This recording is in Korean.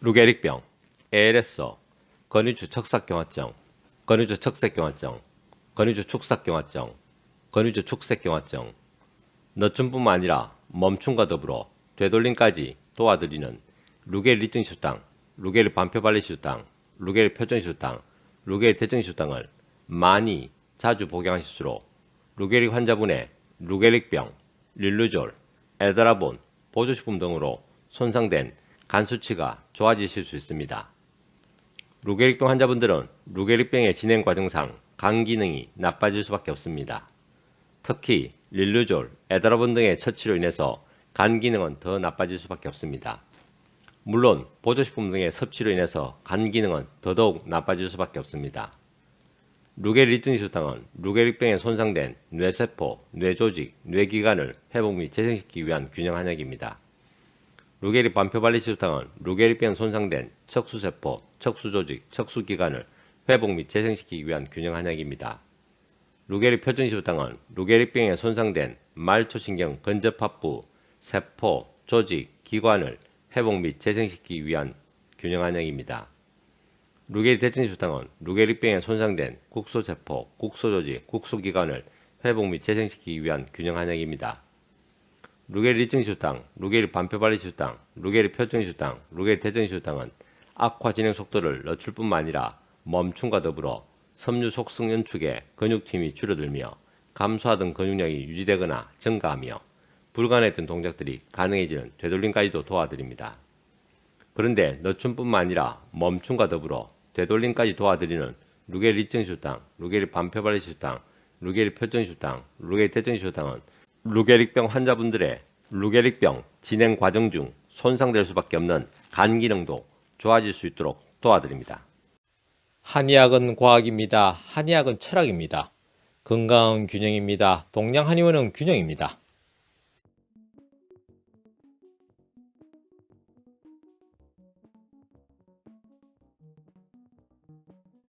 루게릭병, ALS, 건유주 척삭경화증, 건유주 척색경화증, 건유주 축삭경화증, 건유주 축색경화증, 너춤뿐만 아니라 멈춤과 더불어 되돌림까지 도와드리는 루게리 리증수당, 루게리 반표발리수당, 루게리 표정수당, 루게리 대증수당을 많이 자주 복용하실수록 루게릭 환자분의 루게릭병, 릴루졸, 에드라본, 보조식품 등으로 손상된 간 수치가 좋아지실 수 있습니다. 루게릭병 환자분들은 루게릭병의 진행 과정상 간 기능이 나빠질 수밖에 없습니다. 특히 릴루졸, 에드라본 등의 처치로 인해서 간 기능은 더 나빠질 수밖에 없습니다. 물론 보조식품 등의 섭취로 인해서 간 기능은 더더욱 나빠질 수밖에 없습니다. 루게리 리증수당은 루게릭병에 손상된 뇌세포, 뇌조직, 뇌기관을 회복 및 재생시키기 위한 균형 한약입니다. 루게리 반표발리수당은 루게릭병 손상된 척수세포, 척수조직, 척수기관을 회복 및 재생시키기 위한 균형 한약입니다. 루게리 표준시우당은 루게릭병에 손상된 말초신경 근접합부, 세포, 조직, 기관을 회복 및 재생시키기 위한 균형 한약입니다. 루게리 대증수당은 루게릭병에 손상된 국소세포, 국소조직, 국소기관을 회복 및 재생시키기 위한 균형 한약입니다. 루게리 리증수당, 루게리 반표발리수당, 루게리 표정수당, 루게리 대증수당은 악화 진행 속도를 늦출 뿐만 아니라 멈춤과 더불어 섬유 속성 연축의 근육팀이 줄어들며 감소하던 근육량이 유지되거나 증가하며 불가능했던 동작들이 가능해지는 되돌림까지도 도와드립니다. 그런데 늦춤뿐만 아니라 멈춤과 더불어 되돌림까지 도와드리는 루게리 리증수당, 루게리 반표발리수당, 루게리 표정수당, 루게리 대증수당은 루게릭병 환자분들의 루게릭병 진행 과정 중 손상될 수밖에 없는 간 기능도 좋아질 수 있도록 도와드립니다. 한의학은 과학입니다. 한의학은 철학입니다. 건강은 균형입니다. 동양 한의원은 균형입니다.